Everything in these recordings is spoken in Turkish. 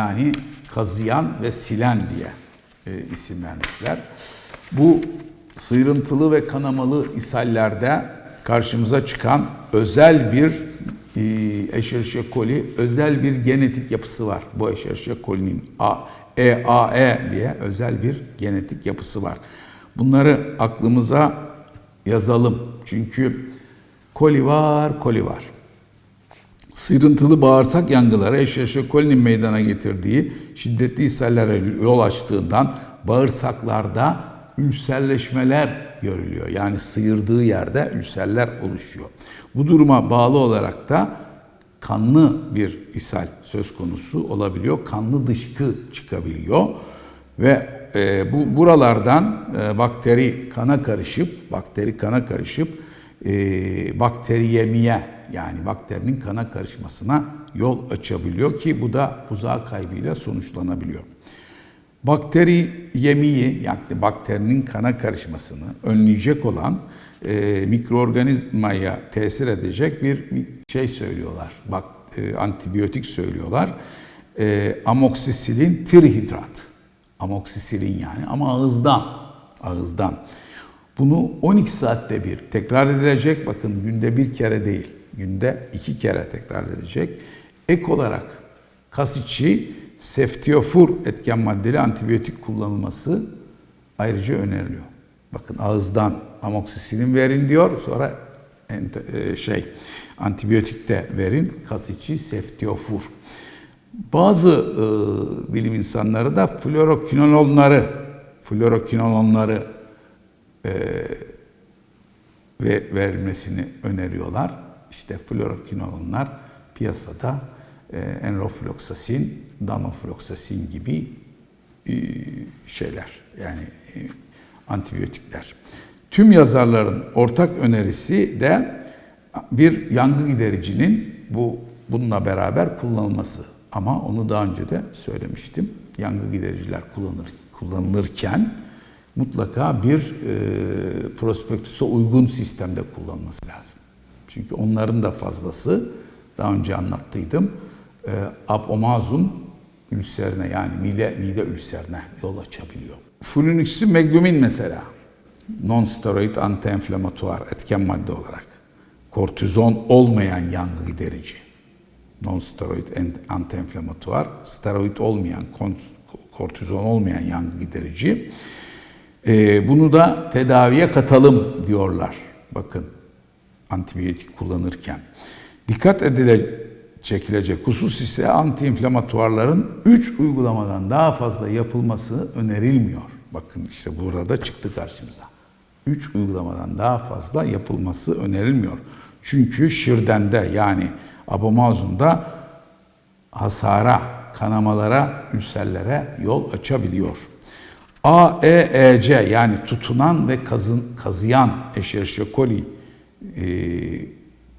Yani kazıyan ve silen diye e, isim vermişler. Bu sıyrıntılı ve kanamalı ishallerde karşımıza çıkan özel bir e, Escherichia coli özel bir genetik yapısı var. Bu Escherichia coli'nin A, EAE diye özel bir genetik yapısı var. Bunları aklımıza yazalım. Çünkü koli var, koli var. Sıyrıntılı bağırsak yangıları Escherichia coli'nin meydana getirdiği şiddetli ishallere yol açtığından bağırsaklarda ülserleşmeler görülüyor. Yani sıyırdığı yerde ülserler oluşuyor. Bu duruma bağlı olarak da kanlı bir ishal söz konusu olabiliyor. Kanlı dışkı çıkabiliyor ve e, bu buralardan e, bakteri kana karışıp bakteri kana karışıp e, bakteriyemiye yani bakterinin kana karışmasına yol açabiliyor ki bu da buzağı kaybıyla sonuçlanabiliyor. Bakteri yemiği yani bakterinin kana karışmasını önleyecek olan e, mikroorganizmaya tesir edecek bir şey söylüyorlar. Bak e, antibiyotik söylüyorlar. E, amoksisilin trihidrat. Amoksisilin yani ama ağızdan. Ağızdan. Bunu 12 saatte bir tekrar edilecek. Bakın günde bir kere değil. Günde iki kere tekrar edilecek. Ek olarak kas içi seftiofur etken maddeli antibiyotik kullanılması ayrıca öneriliyor. Bakın ağızdan amoksisilin verin diyor. Sonra e, şey antibiyotik de verin. Kas içi seftiofur. Bazı e, bilim insanları da fluorokinolonları fluorokinolonları e, ve verilmesini öneriyorlar. İşte fluorokinolonlar piyasada e, enrofloxacin, danofloxacin gibi e, şeyler yani e, antibiyotikler. Tüm yazarların ortak önerisi de bir yangı gidericinin bu bununla beraber kullanılması. Ama onu daha önce de söylemiştim. Yangı gidericiler kullanır, kullanılırken mutlaka bir e, prospektüse uygun sistemde kullanılması lazım. Çünkü onların da fazlası daha önce anlattıydım. E, abomazum ülserine yani mide, mide ülserine yol açabiliyor. Fluniximeglumin mesela. Non-steroid anti-enflamatuar etken madde olarak. Kortizon olmayan yangı giderici. Non-steroid anti-enflamatuar steroid olmayan kortizon olmayan yangı giderici. Ee, bunu da tedaviye katalım diyorlar. Bakın antibiyotik kullanırken dikkat edile çekilecek husus ise antiinflamatuarların 3 uygulamadan daha fazla yapılması önerilmiyor. Bakın işte burada da çıktı karşımıza. 3 uygulamadan daha fazla yapılması önerilmiyor. Çünkü şirdende yani abomazunda hasara, kanamalara, ülserlere yol açabiliyor. AEEC yani tutunan ve kazın, kazıyan Escherichia coli e,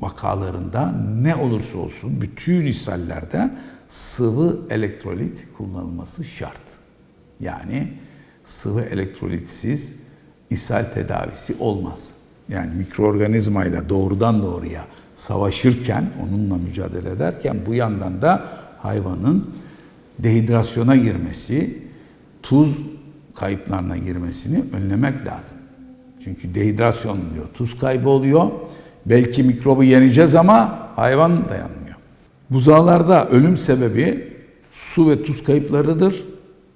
vakalarında ne olursa olsun bütün ishallerde sıvı elektrolit kullanılması şart. Yani sıvı elektrolitsiz ishal tedavisi olmaz. Yani mikroorganizmayla doğrudan doğruya savaşırken, onunla mücadele ederken bu yandan da hayvanın dehidrasyona girmesi, tuz kayıplarına girmesini önlemek lazım. Çünkü dehidrasyon oluyor, tuz kaybı oluyor. Belki mikrobu yeneceğiz ama hayvan dayanmıyor. Buzağlarda ölüm sebebi su ve tuz kayıplarıdır.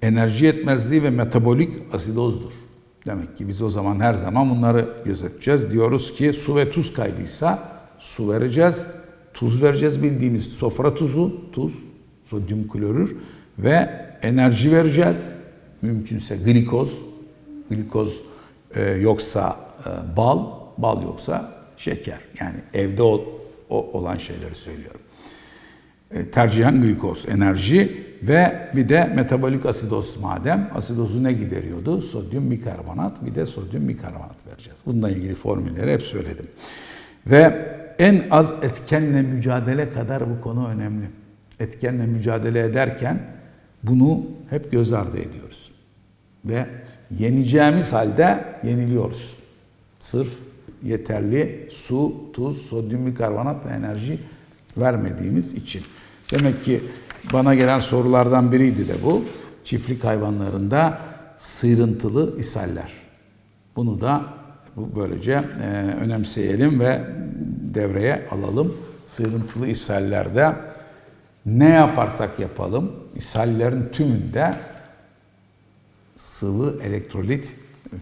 Enerji yetmezliği ve metabolik asidozdur. Demek ki biz o zaman her zaman bunları gözeteceğiz. Diyoruz ki su ve tuz kaybıysa su vereceğiz, tuz vereceğiz bildiğimiz sofra tuzu, tuz, sodyum klorür ve enerji vereceğiz. Mümkünse glikoz, glikoz e, yoksa e, bal, bal yoksa şeker. Yani evde o, o olan şeyleri söylüyorum. E, tercihen glikoz, enerji ve bir de metabolik asidoz madem. Asidozu ne gideriyordu? Sodyum bikarbonat, bir de sodyum bikarbonat vereceğiz. Bununla ilgili formülleri hep söyledim. Ve en az etkenle mücadele kadar bu konu önemli. Etkenle mücadele ederken bunu hep göz ardı ediyoruz. Ve yeneceğimiz halde yeniliyoruz. Sırf yeterli su, tuz, sodyum bikarbonat ve enerji vermediğimiz için. Demek ki bana gelen sorulardan biriydi de bu. Çiftlik hayvanlarında sıyrıntılı ishaller. Bunu da böylece e, önemseyelim ve devreye alalım. Sıyrıntılı ishallerde ne yaparsak yapalım, ishallerin tümünde sıvı elektrolit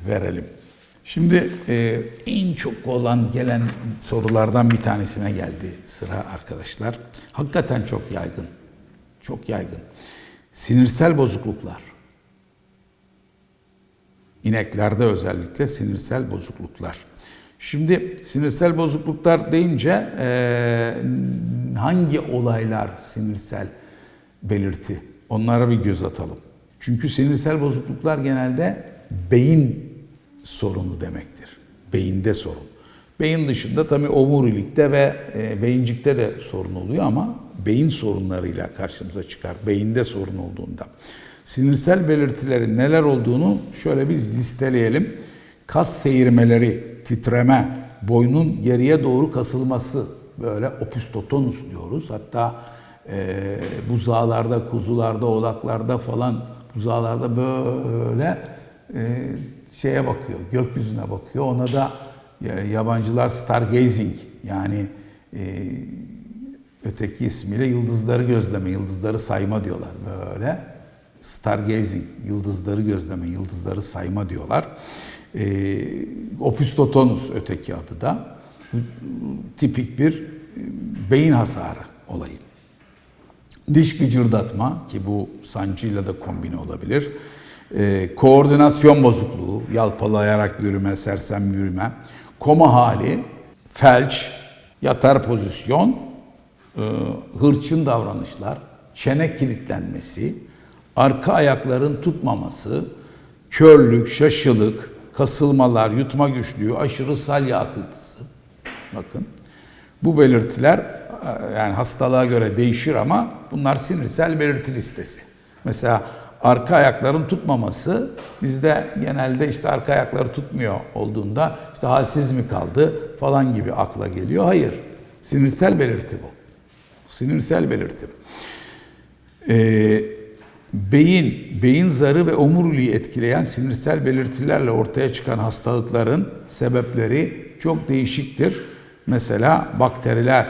verelim. Şimdi e, en çok olan gelen sorulardan bir tanesine geldi sıra arkadaşlar. Hakikaten çok yaygın. Çok yaygın. Sinirsel bozukluklar. İneklerde özellikle sinirsel bozukluklar. Şimdi sinirsel bozukluklar deyince e, hangi olaylar sinirsel belirti? Onlara bir göz atalım. Çünkü sinirsel bozukluklar genelde beyin sorunu demektir. Beyinde sorun. Beyin dışında tabii omurilikte ve e, beyincikte de sorun oluyor ama beyin sorunlarıyla karşımıza çıkar. Beyinde sorun olduğunda. Sinirsel belirtilerin neler olduğunu şöyle bir listeleyelim. Kas seyirmeleri, titreme, boynun geriye doğru kasılması böyle opistotonus diyoruz. Hatta e, buzağlarda, kuzularda, oğlaklarda falan buzağlarda böyle e, şeye bakıyor, gökyüzüne bakıyor. Ona da yabancılar stargazing yani e, öteki ismiyle yıldızları gözleme, yıldızları sayma diyorlar böyle. Stargazing, yıldızları gözleme, yıldızları sayma diyorlar. E, opistotonus öteki adı da. Bu, tipik bir e, beyin hasarı olayı. Diş gıcırdatma ki bu sancıyla da kombine olabilir. E, koordinasyon bozukluğu, yalpalayarak yürüme, sersem yürüme, koma hali, felç, yatar pozisyon, e, hırçın davranışlar, çene kilitlenmesi, arka ayakların tutmaması, körlük, şaşılık, kasılmalar, yutma güçlüğü, aşırı salya akıntısı. Bakın bu belirtiler e, yani hastalığa göre değişir ama bunlar sinirsel belirti listesi. Mesela arka ayakların tutmaması bizde genelde işte arka ayakları tutmuyor olduğunda işte halsiz mi kaldı falan gibi akla geliyor. Hayır. Sinirsel belirti bu. Sinirsel belirti. Ee, beyin, beyin zarı ve omuriliği etkileyen sinirsel belirtilerle ortaya çıkan hastalıkların sebepleri çok değişiktir. Mesela bakteriler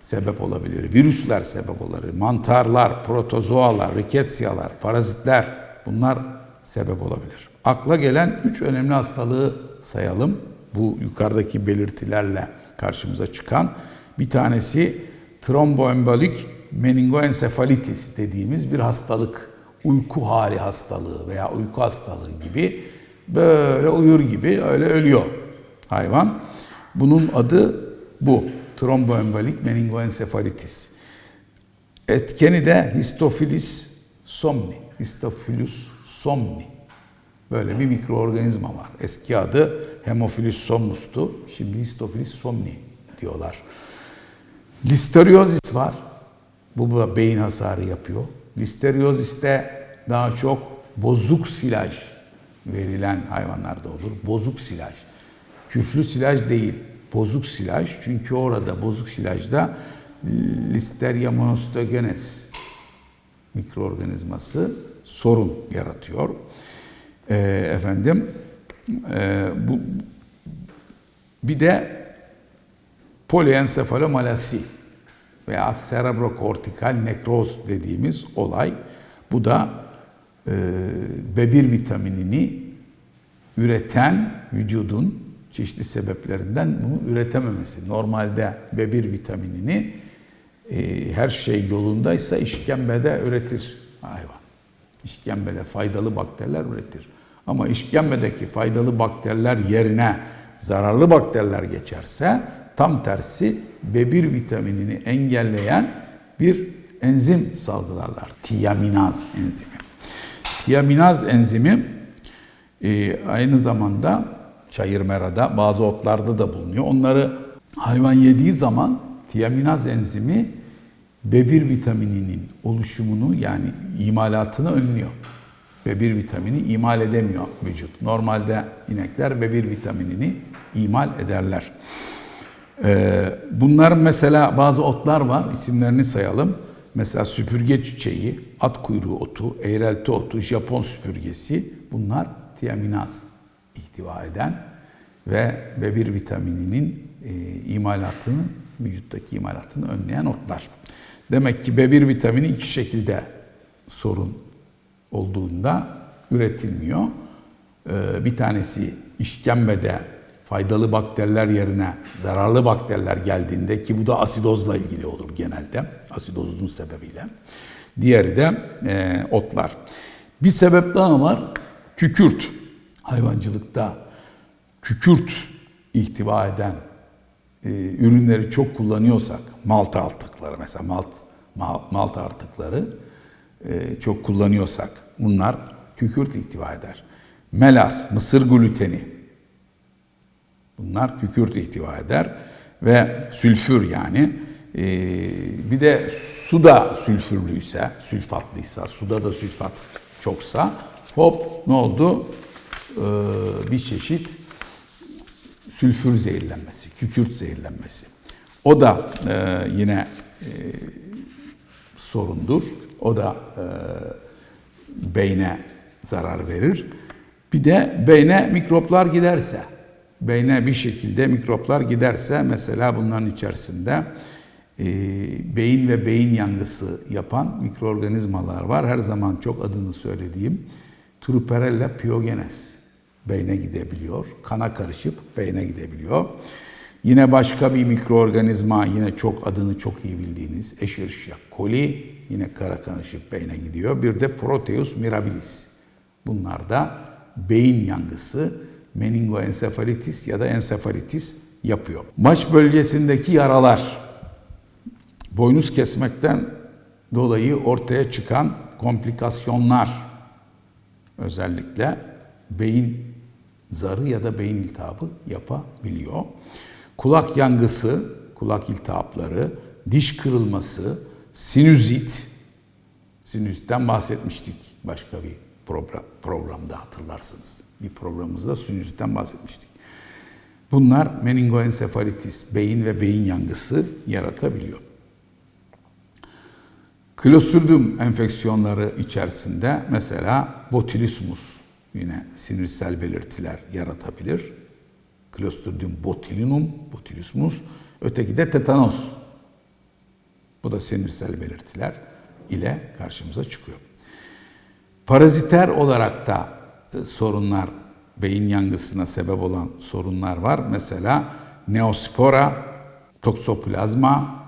sebep olabilir, virüsler sebep olabilir, mantarlar, protozoalar, riketsyalar, parazitler bunlar sebep olabilir. Akla gelen üç önemli hastalığı sayalım. Bu yukarıdaki belirtilerle karşımıza çıkan. Bir tanesi tromboembolik meningoensefalitis dediğimiz bir hastalık. Uyku hali hastalığı veya uyku hastalığı gibi böyle uyur gibi öyle ölüyor hayvan. Bunun adı bu. Tromboembolik meningoensefalitis. Etkeni de histofilis somni. Histophilus somni. Böyle bir mikroorganizma var. Eski adı Hemophilus somnus'tu. Şimdi Histophilus somni diyorlar. Listeriozis var. Bu da beyin hasarı yapıyor. Listerioziste daha çok bozuk silaj verilen hayvanlarda olur. Bozuk silaj. Küflü silaj değil. Bozuk silaj. Çünkü orada bozuk silajda Listeria monostogenes mikroorganizması sorun yaratıyor. Ee, efendim e, bu bir de poliensefalomalasi veya cerebrokortikal nekroz dediğimiz olay. Bu da e, B1 vitaminini üreten vücudun çeşitli sebeplerinden bunu üretememesi. Normalde B1 vitaminini e, her şey yolundaysa işkembede üretir hayvan. İşkembede faydalı bakteriler üretir. Ama işkembedeki faydalı bakteriler yerine zararlı bakteriler geçerse tam tersi B1 vitaminini engelleyen bir enzim salgılarlar. Tiaminaz enzimi. Tiaminaz enzimi e, aynı zamanda çayır merada bazı otlarda da bulunuyor. Onları hayvan yediği zaman tiaminaz enzimi B1 vitamininin oluşumunu yani imalatını önlüyor. B1 vitamini imal edemiyor vücut. Normalde inekler B1 vitaminini imal ederler. Ee, bunların mesela bazı otlar var, isimlerini sayalım. Mesela süpürge çiçeği, at kuyruğu otu, eğrelti otu, Japon süpürgesi bunlar tiaminaz ihtiva eden ve B1 vitamininin e, imalatını, vücuttaki imalatını önleyen otlar. Demek ki B1 vitamini iki şekilde sorun olduğunda üretilmiyor. Ee, bir tanesi işkembede faydalı bakteriler yerine zararlı bakteriler geldiğinde ki bu da asidozla ilgili olur genelde. Asidozun sebebiyle. Diğeri de e, otlar. Bir sebep daha var. Kükürt. Hayvancılıkta kükürt ihtiva eden e, ürünleri çok kullanıyorsak, malt artıkları mesela malt, malt, malt artıkları e, çok kullanıyorsak bunlar kükürt ihtiva eder. Melas, mısır gluteni bunlar kükürt ihtiva eder ve sülfür yani e, bir de su da sülfürlüyse, sülfatlıysa, suda da sülfat çoksa hop ne oldu? E, bir çeşit sülfür zehirlenmesi, kükürt zehirlenmesi. O da e, yine e, sorundur. O da e, beyne zarar verir. Bir de beyne mikroplar giderse, beyne bir şekilde mikroplar giderse mesela bunların içerisinde e, beyin ve beyin yangısı yapan mikroorganizmalar var. Her zaman çok adını söylediğim Truperella pyogenes beyne gidebiliyor. Kana karışıp beyne gidebiliyor. Yine başka bir mikroorganizma yine çok adını çok iyi bildiğiniz Escherichia coli yine kara karışıp beyne gidiyor. Bir de Proteus mirabilis. Bunlar da beyin yangısı, meningoensefalitis ya da ensefalitis yapıyor. Maç bölgesindeki yaralar, boynuz kesmekten dolayı ortaya çıkan komplikasyonlar özellikle beyin zarı ya da beyin iltihabı yapabiliyor. Kulak yangısı, kulak iltihapları, diş kırılması, sinüzit, sinüzitten bahsetmiştik başka bir program, programda hatırlarsınız. Bir programımızda sinüzitten bahsetmiştik. Bunlar meningoensefalitis, beyin ve beyin yangısı yaratabiliyor. Klostridium enfeksiyonları içerisinde mesela botulismus yine sinirsel belirtiler yaratabilir. Clostridium botulinum, botulismus. Öteki de tetanos. Bu da sinirsel belirtiler ile karşımıza çıkıyor. Paraziter olarak da e, sorunlar, beyin yangısına sebep olan sorunlar var. Mesela neospora, toksoplazma,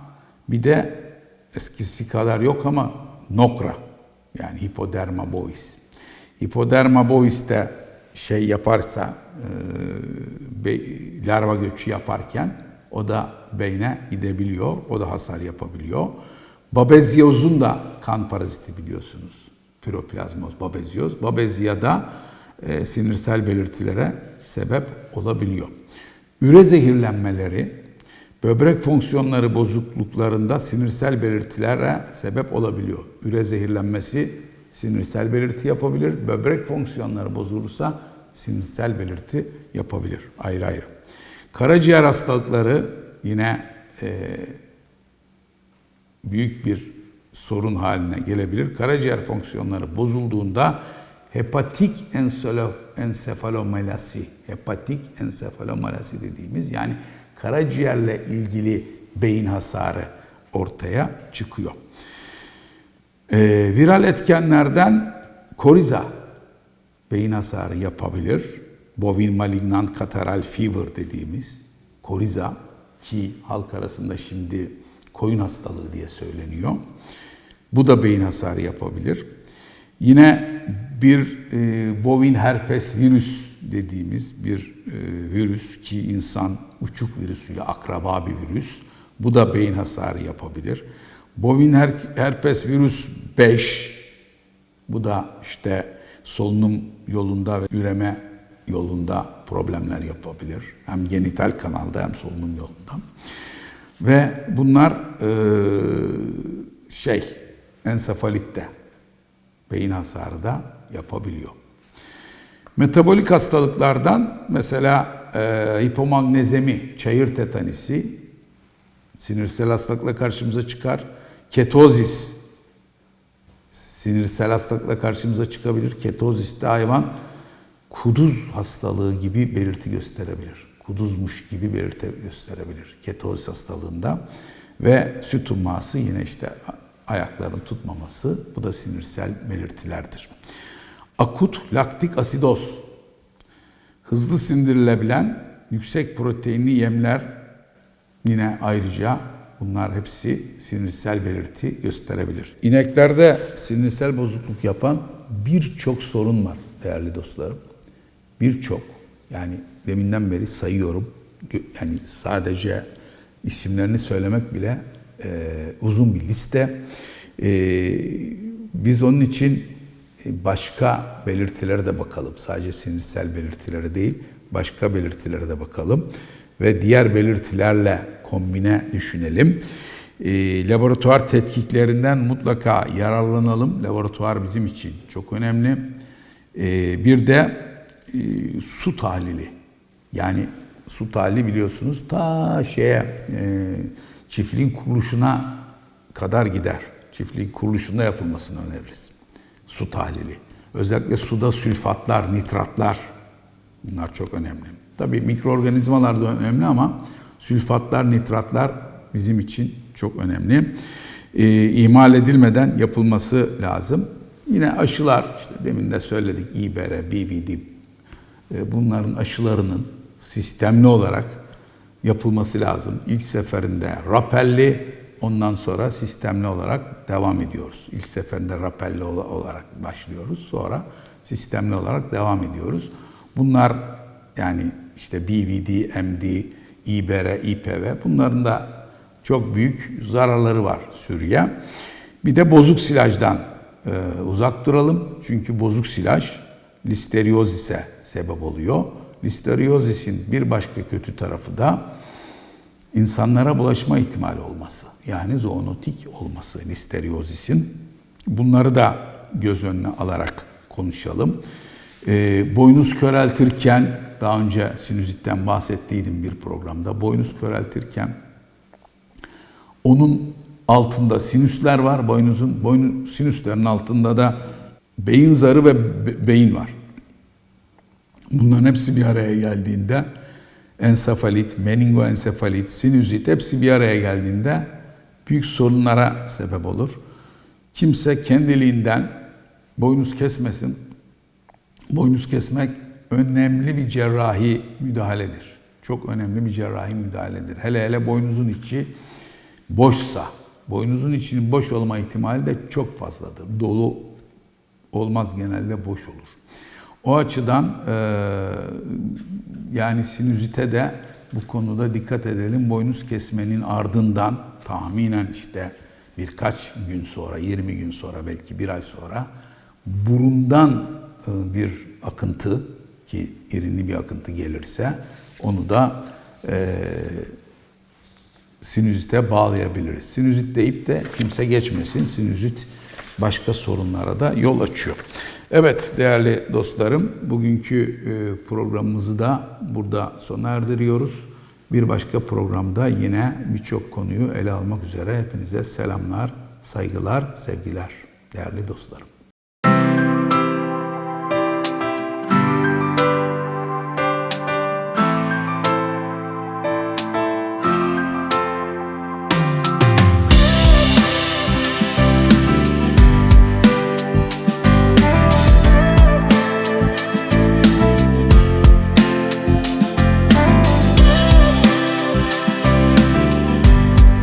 bir de eskisi kadar yok ama nokra yani hipoderma bovis. Hipoderma bovis de şey yaparsa e, larva göçü yaparken o da beyne gidebiliyor. O da hasar yapabiliyor. Babezyozun da kan paraziti biliyorsunuz. Piroplazmoz, babezyoz. Babezya da e, sinirsel belirtilere sebep olabiliyor. Üre zehirlenmeleri, böbrek fonksiyonları bozukluklarında sinirsel belirtilere sebep olabiliyor. Üre zehirlenmesi sinirsel belirti yapabilir. Böbrek fonksiyonları bozulursa sinirsel belirti yapabilir ayrı ayrı. Karaciğer hastalıkları yine e, büyük bir sorun haline gelebilir. Karaciğer fonksiyonları bozulduğunda hepatik ensefalomalasi, hepatik ensefalomalasi dediğimiz yani karaciğerle ilgili beyin hasarı ortaya çıkıyor. Ee, viral etkenlerden koriza beyin hasarı yapabilir. Bovin malignant catarrhal fever dediğimiz koriza ki halk arasında şimdi koyun hastalığı diye söyleniyor. Bu da beyin hasarı yapabilir. Yine bir e, bovin herpes virüs dediğimiz bir e, virüs ki insan uçuk virüsüyle akraba bir virüs. Bu da beyin hasarı yapabilir. Bovin her, herpes virüs 5 bu da işte solunum yolunda ve üreme yolunda problemler yapabilir. Hem genital kanalda hem solunum yolunda. Ve bunlar e, şey ensefalitte beyin hasarı da yapabiliyor. Metabolik hastalıklardan mesela e, hipomagnezemi, çayır tetanisi sinirsel hastalıkla karşımıza çıkar. Ketozis sinirsel hastalıkla karşımıza çıkabilir. Ketoziste hayvan kuduz hastalığı gibi belirti gösterebilir. Kuduzmuş gibi belirti gösterebilir ketozis hastalığında. Ve süt umması yine işte ayakların tutmaması bu da sinirsel belirtilerdir. Akut laktik asidoz hızlı sindirilebilen yüksek proteinli yemler yine ayrıca bunlar hepsi sinirsel belirti gösterebilir. İneklerde sinirsel bozukluk yapan birçok sorun var değerli dostlarım. Birçok yani deminden beri sayıyorum. Yani sadece isimlerini söylemek bile e, uzun bir liste. E, biz onun için başka belirtilere de bakalım. Sadece sinirsel belirtilere değil, başka belirtilere de bakalım. Ve diğer belirtilerle kombine düşünelim. E, laboratuvar tetkiklerinden mutlaka yararlanalım. Laboratuvar bizim için çok önemli. E, bir de e, su tahlili. Yani su tahlili biliyorsunuz ta şeye e, çiftliğin kuruluşuna kadar gider. Çiftliğin kuruluşunda yapılmasını öneririz. Su tahlili. Özellikle suda sülfatlar, nitratlar bunlar çok önemli. Tabii mikroorganizmalar da önemli ama sülfatlar, nitratlar bizim için çok önemli. E, ihmal edilmeden yapılması lazım. Yine aşılar, işte demin de söyledik İBR, BBD, e, bunların aşılarının sistemli olarak yapılması lazım. İlk seferinde rapelli, ondan sonra sistemli olarak devam ediyoruz. İlk seferinde rapelli olarak başlıyoruz, sonra sistemli olarak devam ediyoruz. Bunlar yani işte BVD, MD, İBR, İPV bunların da çok büyük zararları var sürüye. Bir de bozuk silajdan e, uzak duralım. Çünkü bozuk silaj listeriozise sebep oluyor. Listeriozis'in bir başka kötü tarafı da insanlara bulaşma ihtimali olması. Yani zoonotik olması listeriozis'in. Bunları da göz önüne alarak konuşalım. E, boynuz köreltirken, daha önce sinüzitten bahsettiydim bir programda. Boynuz köreltirken onun altında sinüsler var. Boynuzun boynu sinüslerin altında da beyin zarı ve be, beyin var. Bunların hepsi bir araya geldiğinde ensefalit, meningoensefalit, sinüzit hepsi bir araya geldiğinde büyük sorunlara sebep olur. Kimse kendiliğinden boynuz kesmesin. Boynuz kesmek önemli bir cerrahi müdahaledir. Çok önemli bir cerrahi müdahaledir. Hele hele boynuzun içi boşsa, boynuzun içinin boş olma ihtimali de çok fazladır. Dolu olmaz genelde boş olur. O açıdan e, yani sinüzite de bu konuda dikkat edelim. Boynuz kesmenin ardından tahminen işte birkaç gün sonra, 20 gün sonra belki bir ay sonra burundan bir akıntı ki irinli bir akıntı gelirse onu da e, sinüzite bağlayabiliriz. Sinüzit deyip de kimse geçmesin. Sinüzit başka sorunlara da yol açıyor. Evet değerli dostlarım, bugünkü e, programımızı da burada sona erdiriyoruz. Bir başka programda yine birçok konuyu ele almak üzere hepinize selamlar, saygılar, sevgiler değerli dostlarım.